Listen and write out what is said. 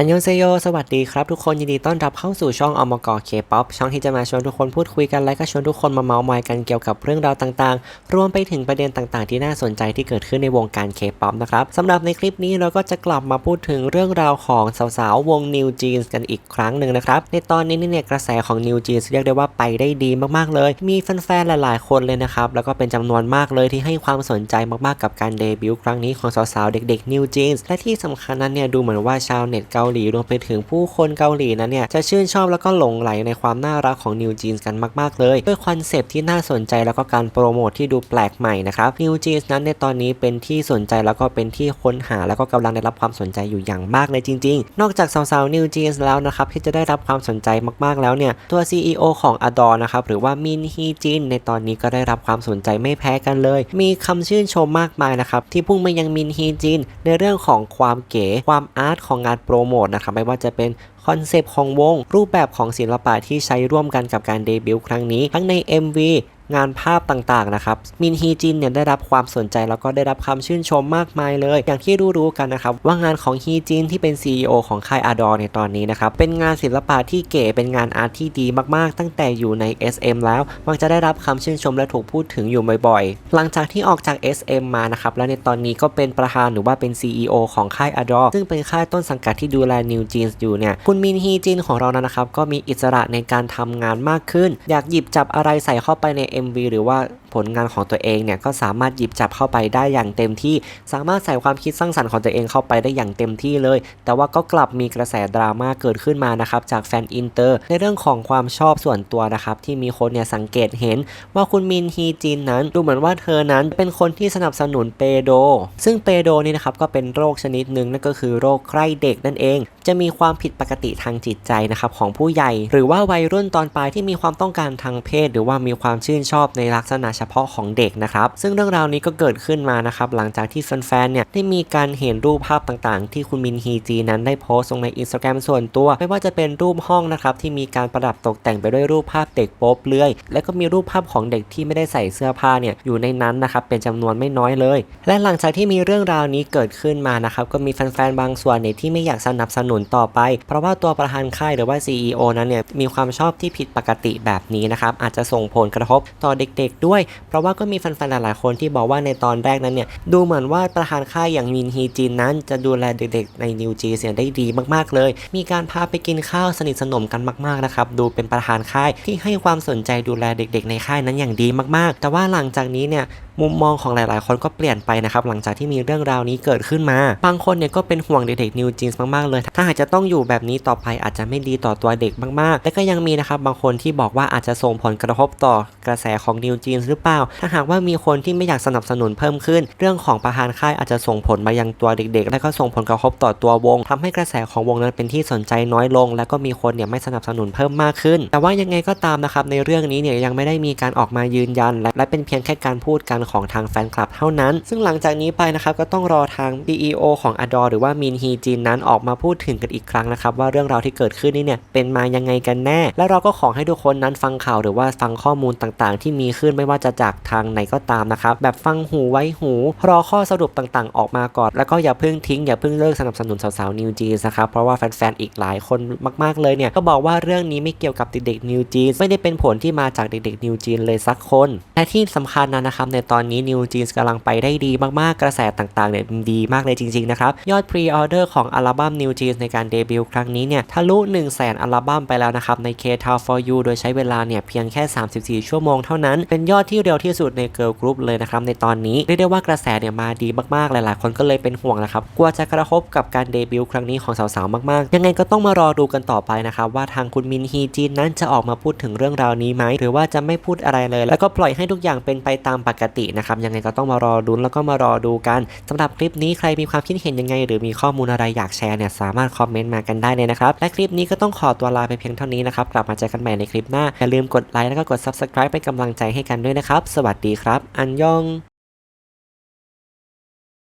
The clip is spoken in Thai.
อันยองเซโย สวัสดีครับทุกคน ยินดีต้อนรับเข้าสู่ช่องอมกอเคป๊อปช่องที่จะมาชวนทุกคนพูดคุยกัน และก็ชวนทุกคนมาเมาส์มอยกันเกี่ยวกับเรื่องราวต่างๆ รวมไปถึงประเด็นต่างๆ ที่น่าสนใจที่เกิดขึ้นในวงการเคป๊อปนะครับสำหรับในคลิปนี้เราก็จะกลับมาพูดถึงเรื่องราวของสาวๆ วง New Jeans กันอีกครั้งหนึ่งนะครับ ในตอนนี้เนี่ยกระแสของ New Jeans เรียกได้ว่าไปได้ดีมากๆเลย มีแฟนๆ หลายๆ คนเลยนะครับแล้วก็เป็นจำนวนมากเลยที่ให้ความสนใจมากๆ กับการเดบิวต์ครั้งนี้ของสาวๆ เด็กๆ New Jeans และที่สำคัญนั้นเนี่ยดูเหมือนว่าชาวเน็ตเกาหลีรวมไปถึงผู้คนเกาหลีนั้นเนี่ยจะชื่นชอบแล้วก็หลงไหลในความน่ารักของ New Jeans กันมากๆ เลยด้วยคอนเซปต์ที่น่าสนใจแล้วก็การโปรโมทที่ดูแปลกใหม่นะครับ New Jeans นั้นในตอนนี้เป็นที่สนใจแล้วก็เป็นที่ค้นหาแล้วก็กำลังได้รับความสนใจอยู่อย่างมากเลยจริง ๆ นอกจากสาวๆ New Jeans แล้วนะครับที่จะได้รับความสนใจมากๆแล้วเนี่ยตัว CEO ของ Adore นะครับหรือว่ามินฮีจินในตอนนี้ก็ได้รับความสนใจไม่แพ้กันเลย มีคำชื่นชมมากมายนะครับที่พุ่งมายังมินฮีจินในเรื่องของความเก๋ความอาร์ตของงานโปรโมดนะครับไม่ว่าจะเป็นคอนเซปต์ของวง รูปแบบของศิลปะที่ใช้ร่วมกันกับการเดบิวต์ครั้งนี้ ทั้งใน MV งานภาพต่างๆนะครับมินฮีจินเนี่ยได้รับความสนใจแล้วก็ได้รับคำชื่นชมมากมายเลย อย่างที่รู้ๆกันนะครับว่างานของฮีจินที่เป็น CEO ของค่ายอาดอในตอนนี้นะครับเป็นงานศิลปะที่เก๋เป็นงานอาร์ตที่ดีมากๆ ตั้งแต่อยู่ใน SM แล้วมักจะได้รับคำชื่นชมและถูกพูดถึงอยู่บ่อยๆ หลังจากที่ออกจาก SM มานะครับและในตอนนี้ก็เป็นประธานหรือว่าเป็น CEO ของค่ายอาดอซึ่งเป็นค่ายต้นสังกัดที่ดูแล New Jeans อยู่เนี่ยคุณมินฮีจินของเรานั้นนะครับก็มีอิสระในการทำงานมากขึ้น อยากหยิบจับอะไรใส่เข้าไปใน MV หรือว่าผลงานของตัวเองเนี่ยก็สามารถหยิบจับเข้าไปได้อย่างเต็มที่ สามารถใส่ความคิดสร้างสรรค์ของตัวเองเข้าไปได้อย่างเต็มที่เลย แต่ว่าก็กลับมีกระแสดราม่าเกิดขึ้นมานะครับจากแฟนอินเตอร์ ในเรื่องของความชอบส่วนตัวนะครับที่มีคนเนี่ยสังเกตเห็น ว่าคุณมินฮีจินนั้นดูเหมือนว่าเธอนั้นเป็นคนที่สนับสนุนเปโด ซึ่งเปโดนี่นะครับก็เป็นโรคชนิดหนึ่งนั่นก็คือโรคใคร่เด็กนั่นเอง จะมีความผิดปกติทางจิตใจนะครับของผู้ใหญ่ หรือว่าวัยรุ่นตอนปลายที่มีความต้องการทางเพศ หรือว่ามีความชื่นชอบในลักษณะเฉพาะของเด็กนะครับ ซึ่งเรื่องราวนี้ก็เกิดขึ้นมานะครับหลังจากที่แฟนๆเนี่ยได้มีการเห็นรูปภาพต่างๆ ที่คุณมินฮีจีนั้นได้โพสต์ลงในอินสตาแกรมส่วนตัว ไม่ว่าจะเป็นรูปห้องนะครับที่มีการประดับตกแต่งไปด้วยรูปภาพเด็กโป๊เปลือย และก็มีรูปภาพของเด็กที่ไม่ได้ใส่เสื้อผ้าเนี่ยอยู่ในนั้นนะครับเป็นจำนวนไม่น้อยเลย และหลังจากที่มีเรื่องราวนี้เกิดขึ้นมานะครับก็มีแฟนๆบางส่วนเนี่ยที่ไม่อยากสนับสนุนต่อไป เพราะว่าตัวประธานค่ายหรือว่า CEO นั้นเนี่ยมีความชอบที่ผิดปกติแบบนี้นะครับอาจจะส่งผลกระทบต่อเด็กๆด้วยเพราะว่าก็มีแฟนๆหลายๆคนที่บอกว่าในตอนแรกนั้นเนี่ยดูเหมือนว่าประธานค่ายอย่างมินฮีจินนั้น จะดูแลเด็กๆในนิวจีเสียได้ดีมากๆเลย มีการพาไปกินข้าวสนิทสนมกันมากๆนะครับดูเป็นประธานค่ายที่ให้ความสนใจดูแลเด็ก ๆ ในค่ายนั้นอย่างดีมากๆ แต่ว่าหลังจากนี้เนี่ย มุมมองของหลายๆ คนก็เปลี่ยนไปนะครับหลังจากที่มีเรื่องราวนี้เกิดขึ้นมา บางคนเนี่ยก็เป็นห่วงเด็กๆนิวจีนส์มากๆเลย ถ้าหากจะต้องอยู่แบบนี้ต่อไปอาจจะไม่ดีต่อตัวเด็กมากๆ และก็ยังมีนะครับบางคนที่บอกว่าอาจจะส่งผลกระทบต่อกระแสของนิวจีนส์หรือเปล่า ถ้าหากว่ามีคนที่ไม่อยากสนับสนุนเพิ่มขึ้น เรื่องของประธานค่ายอาจจะส่งผลมายังตัวเด็ก ๆ และก็ส่งผลกระทบต่อตัววงทำให้กระแสของวงนั้นเป็นที่สนใจน้อยลง และก็มีคนเนี่ยไม่สนับสนุนเพิ่มมากขึ้น แต่ว่ายังไงก็ตามนะครับในเรื่องนี้เนี่ยยังไม่ได้มีการออกมายืนยัน และและเป็นเพียงแค่การพูดกันของทางแฟนคลับเท่านั้น ซึ่งหลังจากนี้ไปนะครับก็ต้องรอทาง CEO ของ Adore หรือว่ามินฮีจินนั้นออกมาพูดถึงกันอีกครั้งนะครับว่าเรื่องราวที่เกิดขึ้นนี้เนี่ยเป็นมายังไงกันแน่ และเราก็ขอให้ทุกคนนั้นฟังข่าวหรือว่าฟังข้อมูลต่างๆ ที่มีขึ้นไม่ว่าจะจากทางไหนก็ตามนะครับแบบฟังหูไว้หูรอข้อสรุปต่างๆ ออกมาก่อนแล้วก็อย่าเพิ่งทิ้งอย่าเพิ่งเลิกสนับสนุนสาวๆนิวจีนนะครับเพราะว่าแฟนๆอีกหลายคนมากๆเลยเนี่ยก็บอกว่าเรื่องนี้ไม่เกี่ยวกับเด็กๆนิวจีนไม่ได้เป็นผลที่มาจากเด็กๆนิวจีนเลยสักคน และที่สำคัญนะนะครับในตอนนี้นิวจีนกำลังไปได้ดีมากๆ กระแสต่างๆเนี่ยดีมากเลยจริงๆนะครับยอดพรีออเดอร์ของอัลบั้ม New Jeans ในการเดบิวต์ครั้งนี้เนี่ยทะลุ 1 0 0 0 0แสนอัลบั้มไปแล้วนะครับใน K t o w for You โดยใช้เวลาเนี่ยเพียงแค่ 34 ชั่วโมงเท่านั้น เป็นยอดที่เร็วที่สุดใน Girl Group เลยนะครับในตอนนี้เรียกได้ว่ากระแสเนี่ยมาดีมากๆหลายๆ คนก็เลยเป็นห่วงนะครับกลัวจะกระทบกับการเดบิวต์ครั้งนี้ของสาวๆมากๆ ยังไงก็ต้องมารอดูกันต่อไปนะครับว่าทางคุณมินฮีจินนั้นจะออกมาพูดถึงเรื่องราวนี้ไหมหรือว่าจะไม่พูดอะไรเลย แล้วก็ปล่อยให้ทุกอย่างเป็นไปตามปกตินะครับ ยังไงก็ต้องมารอดูแล้วก็มารอดูกันสำหรับคลิปนี้ใครมีความคิดเห็นยังไง หรือมีข้อมูลอะไรอยากแชร์เนี่ยสามารถคอมเมนต์มากันได้เลยนะครับ และคลิปนี้ก็ต้องขอตัวลาไปเพียงเท่านี้นะครับ กลับมาเจอกันใหม่ในคลิปหน้า อย่าลืมกดไลค์แล้วก็กด Subscribe เป็นกำลังใจให้กันด้วยนะครับ สวัสดีครับ อันยอง